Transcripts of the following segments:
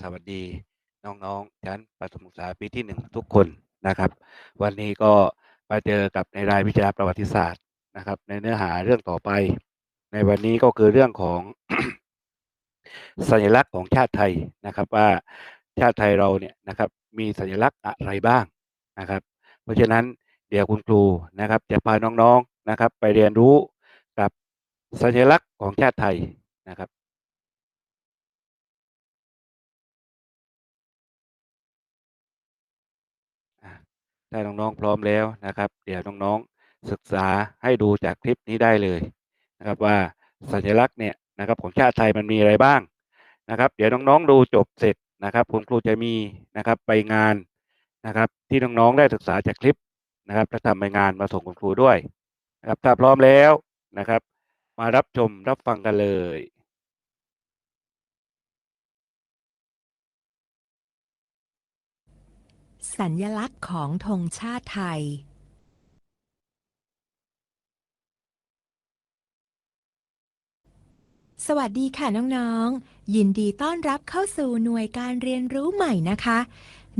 สวัสดีน้องๆชั้นประถมศึกษาปีที่หนึ่งทุกคนนะครับ วันนี้ก็มาเจอกับในรายวิชาประวัติศาสตร์นะครับ ในเนื้อหาเรื่องต่อไป ในวันนี้ก็คือเรื่องของ สัญลักษณ์ของชาติไทยนะครับ ว่าชาติไทยเราเนี่ยนะครับ มีสัญลักษณ์อะไรบ้างนะครับ เพราะฉะนั้นเดี๋ยวคุณครูนะครับ จะพาน้องๆนะครับ ไปเรียนรู้กับสัญลักษณ์ของชาติไทยนะครับ ถ้าน้องๆพร้อมแล้วนะครับ เดี๋ยวน้องๆศึกษาให้ดูจากคลิปนี้ได้เลยนะครับว่าสัญลักษณ์เนี่ยนะครับของชาติไทยมันมีอะไรบ้างนะครับ เดี๋ยวน้องๆดูจบเสร็จนะครับคุณครูจะมีนะครับไปงานนะครับ ที่น้องๆได้ศึกษาจากคลิปนะครับและทำใบงานมาส่งคุณครูด้วยนะครับถ้าพร้อมแล้วนะครับ มารับชมรับฟังกันเลย สัญลักษณ์ของธงชาติไทย สวัสดีค่ะน้องๆ ยินดีต้อนรับเข้าสู่หน่วยการเรียนรู้ใหม่นะคะ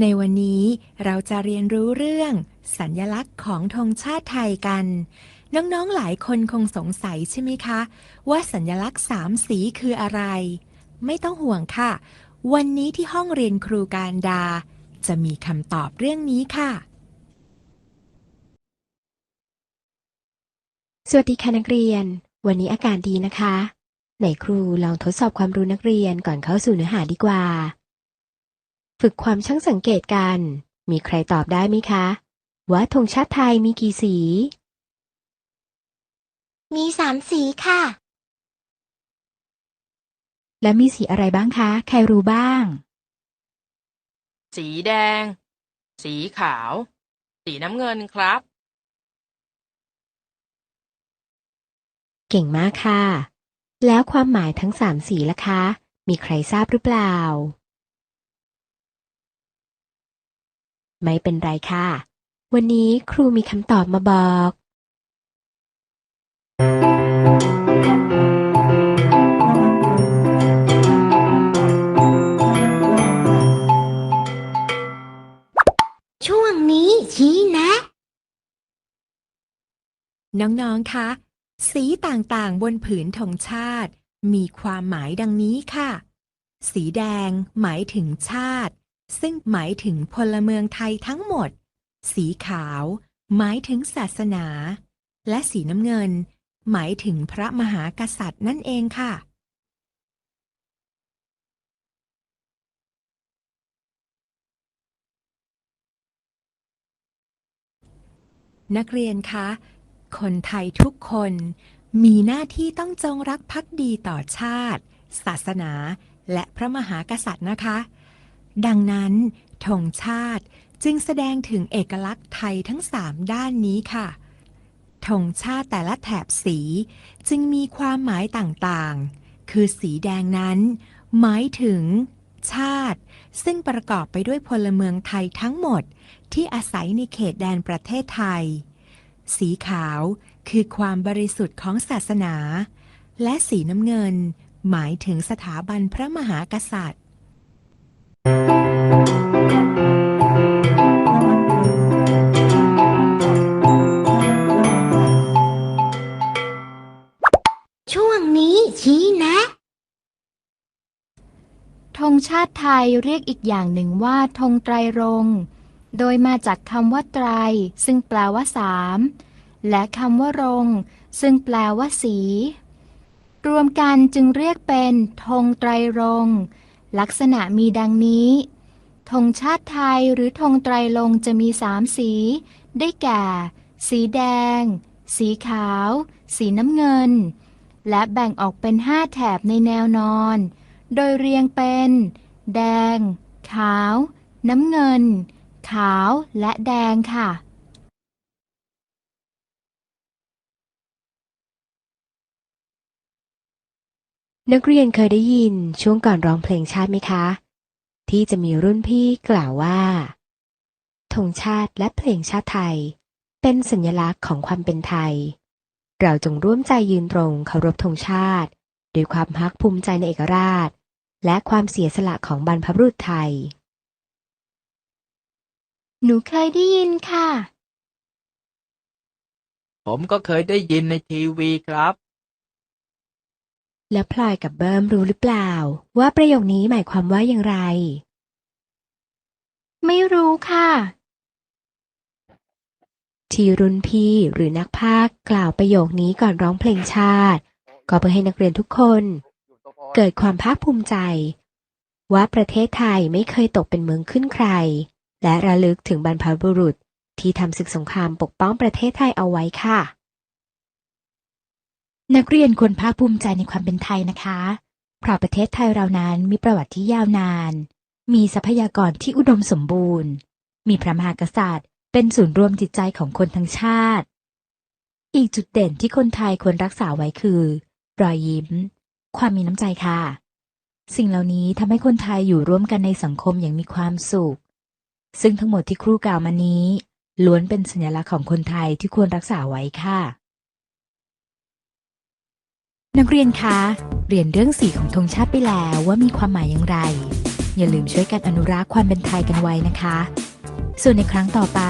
ในวันนี้เราจะเรียนรู้เรื่อง สัญลักษณ์ของธงชาติไทยกัน น้องๆ หลายคนคงสงสัยใช่ไหมคะ ว่าสัญลักษณ์สามสีคืออะไร ไม่ต้องห่วงค่ะ วันนี้ที่ห้องเรียนครูการดา จะมีคำตอบเรื่องนี้ค่ะ สวัสดีค่ะนักเรียน วันนี้อากาศดีนะคะ ไหนครูลองทดสอบความรู้นักเรียนก่อนเข้าสู่เนื้อหาดีกว่า ฝึกความช่างสังเกตกัน มีใครตอบได้ไหมคะ ว่าธงชาติไทยมีกี่สี มีสามสีค่ะ และมีสีอะไรบ้างคะ ใครรู้บ้าง สีแดง สีขาว สีน้ำเงินครับ เก่งมากค่ะ แล้วความหมายทั้งสามสีล่ะคะ มีใครทราบหรือเปล่า ไม่เป็นไรค่ะ วันนี้ครูมีคำตอบมาบอก น้องๆ คะ สีต่างๆ บนผืนธงชาติ มีความหมายดังนี้ค่ะ สีแดงหมายถึงชาติ ซึ่งหมายถึงพลเมืองไทยทั้งหมด สีขาว หมายถึงศาสนา และสีน้ำเงิน หมายถึงพระมหากษัตริย์นั่นเองค่ะนักเรียนคะ คนไทยทุกคน มีหน้าที่ต้องจงรักภักดีต่อชาติ ศาสนา และพระมหากษัตริย์นะคะ ดังนั้นธงชาติจึงแสดงถึงเอกลักษณ์ไทยทั้งสามด้านนี้ค่ะธงชาติแต่ละแถบสีจึงมีความหมายต่างๆ คือสีแดงนั้น หมายถึง ชาติ ซึ่งประกอบไปด้วยพลเมืองไทยทั้งหมด ที่อาศัยในเขตแดนประเทศไทย สีขาวคือความบริสุทธิ์ของศาสนา และสีน้ำเงิน หมายถึงสถาบันพระมหากษัตริย์ ช่วงนี้ชี้แนะ ธงชไทยเรียกอีกอย่างหนึ่งว่าธงไตรรงค์ โดยมาจากคำว่าไตร ซึ่งแปลว่าสาม และคำว่ารง ซึ่งแปลว่าสี รวมกันจึงเรียกเป็นธงไตรรง ลักษณะมีดังนี้ธงชาติไทยหรือธงไตรรงจะมีสามสี ได้แก่ สีแดง สีขาว สีน้ำเงิน และแบ่งออกเป็นห้าแถบในแนวนอน โดยเรียงเป็น แดง ขาว น้ำเงิน ขาวและแดงค่ะ นักเรียนเคยได้ยินช่วงก่อนร้องเพลงชาติไหมคะ ที่จะมีรุ่นพี่กล่าวว่าธงชาติและเพลงชาติไทย เป็นสัญลักษณ์ของความเป็นไทย เราจงร่วมใจยืนตรงเคารพธงชาติ ด้วยความภาคภูมิใจในเอกราช และความเสียสละของบรรพบุรุษไทย หนูเคยได้ยินค่ะ ผมก็เคยได้ยินในทีวีครับ แล้วพลอยกับเบิ้มรู้หรือเปล่า ว่าประโยคนี้หมายความว่าอย่างไร ไม่รู้ค่ะ ที่รุ่นพี่หรือนักพากย์กล่าวประโยคนี้ก่อนร้องเพลงชาติ ก็เพื่อให้นักเรียนทุกคน เกิดความภาคภูมิใจ ว่าประเทศไทยไม่เคยตกเป็นเมืองขึ้นใคร และระลึกถึงบรรพบุรุษที่ทำศึกสงครามปกป้องประเทศไทยเอาไว้ค่ะ นักเรียนควรภาคภูมิใจในความเป็นไทยนะคะ เพราะประเทศไทยเรานั้นมีประวัติที่ยาวนาน มีทรัพยากรที่อุดมสมบูรณ์ มีพระมหากษัตริย์ เป็นศูนย์รวมจิตใจของคนทั้งชาติ อีกจุดเด่นที่คนไทยควรรักษาไว้คือ รอยยิ้ม ความมีน้ำใจค่ะ สิ่งเหล่านี้ทำให้คนไทยอยู่ร่วมกันในสังคมอย่างมีความสุข ซึ่งทั้งหมดที่ครูกล่าวมานี้ ล้วนเป็นสัญลักษณ์ของคนไทยที่ควรรักษาไว้ค่ะ นักเรียนคะ เรียนเรื่องสีของธงชาติไปแล้วว่ามีความหมายอย่างไร อย่าลืมช่วยกันอนุรักษ์ความเป็นไทยกันไว้นะคะ ส่วนในครั้งต่อไป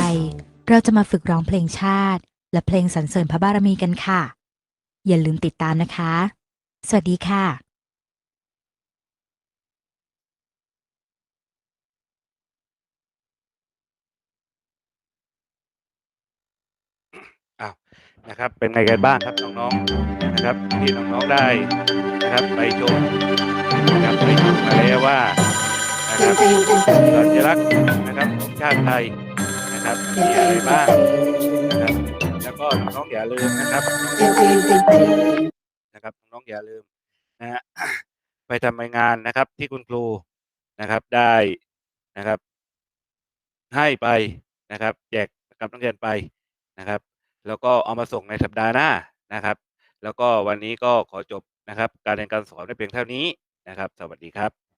เราจะมาฝึกร้องเพลงชาติ และเพลงสรรเสริญพระบารมีกันค่ะ อย่าลืมติดตามนะคะ สวัสดีค่ะ นะครับ เป็นไงกันบ้างครับน้องๆนะครับที่น้องๆได้นะครับไปชมนะครับไปชมมาแล้วว่านะครับสัญลักษณ์นะครับของชาติไทยนะครับมีอะไรบ้างนะครับแล้วก็น้องๆอย่าลืมนะครับนะครับน้องๆอย่าลืมนะฮะไปทำรายงานนะครับที่คุณครูนะครับได้นะครับ ให้ไปนะครับ แจกกับนักเรียนไปนะครับ แล้วก็เอามาส่งในสัปดาห์หน้านะครับ แล้วก็วันนี้ก็ขอจบนะครับ การเรียนการสอนไว้เพียงเท่านี้นะครับ สวัสดีครับ